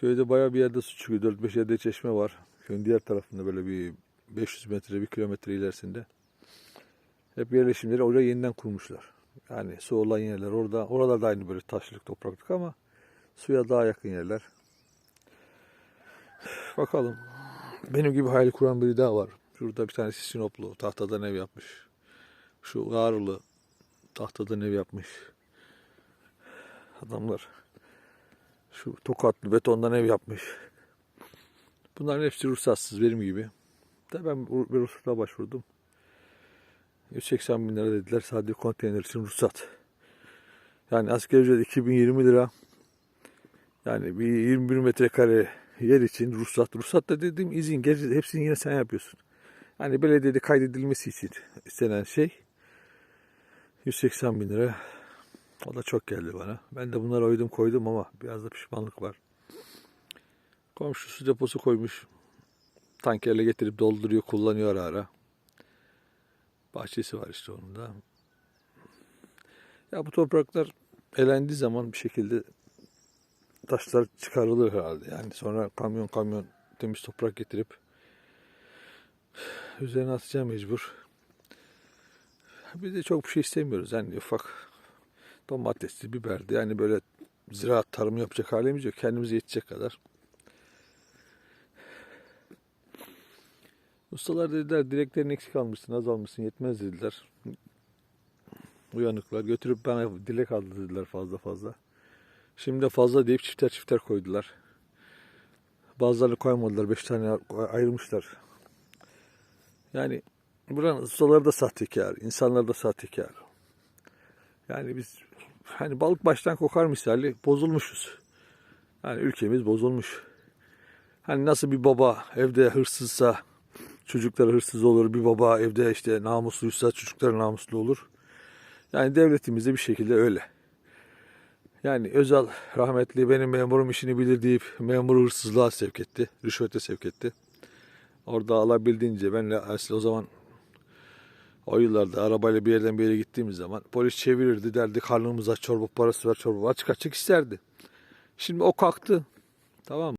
Köyde bayağı bir yerde su çıkıyor. 4-5 yerde çeşme var. Köyün diğer tarafında böyle bir 500 metre, 1 kilometre ilerisinde. Hep yerleşimleri oraya yeniden kurmuşlar. Yani su olan yerler orada. Oralar da aynı böyle taşlık, topraklık ama suya daha yakın yerler. Bakalım. Benim gibi hayal kuran biri daha var. Şurada bir tanesi Sinoplu. Tahtadan ev yapmış. Şu Ağrılı tahtadan ev yapmış. Adamlar. Şu tokatlı betondan ev yapmış. Bunların hepsi ruhsatsız benim gibi. De ben bir ruhsata başvurdum. 180 bin lira dediler sadece konteyner için ruhsat. Yani asgari ücret 2020 lira. Yani bir 21 metrekare yer için ruhsat. Ruhsat da dediğim izin. Gerçi hepsini yine sen yapıyorsun. Hani belediyede kaydedilmesi için istenen şey 180 bin lira. O da çok geldi bana. Ben de bunlara uydum koydum ama biraz da pişmanlık var. Komşusu deposu koymuş. Tankerle getirip dolduruyor, kullanıyor ara ara. Bahçesi var işte onun da. Ya bu topraklar elendiği zaman bir şekilde taşlar çıkarılır herhalde. Yani sonra kamyon kamyon temiz toprak getirip üzerine atacağım mecbur. Bir de çok bir şey istemiyoruz. Yani ufak domatesli, biberdi. Yani böyle ziraat tarımı yapacak halimiz yok. Kendimize yetecek kadar. Ustalar dediler direklerin eksik almışsın, az almışsın, yetmez dediler. Uyanıklar götürüp bana dilek aldı dediler fazla fazla. Şimdi de fazla deyip çifter çifter koydular. Bazılarını koymadılar, beş tane ayırmışlar. Yani buranın ustaları da sahtekar, insanlar da sahtekar. Yani biz hani balık baştan kokar misali bozulmuşuz. Yani ülkemiz bozulmuş. Hani nasıl bir baba evde hırsızsa çocukları hırsız olur. Bir baba evde işte namusluysa çocukları namuslu olur. Yani devletimizde bir şekilde öyle. Yani Özal rahmetli benim memurum işini bilir deyip memuru hırsızlığa sevk etti. Rüşvete sevk etti. Orada alabildiğince aslında o zaman o yıllarda arabayla bir yerden bir yere gittiğimiz zaman polis çevirirdi derdi karnımıza çorba parası ver çorba açık açık isterdi. Şimdi o kalktı. Tamam mı?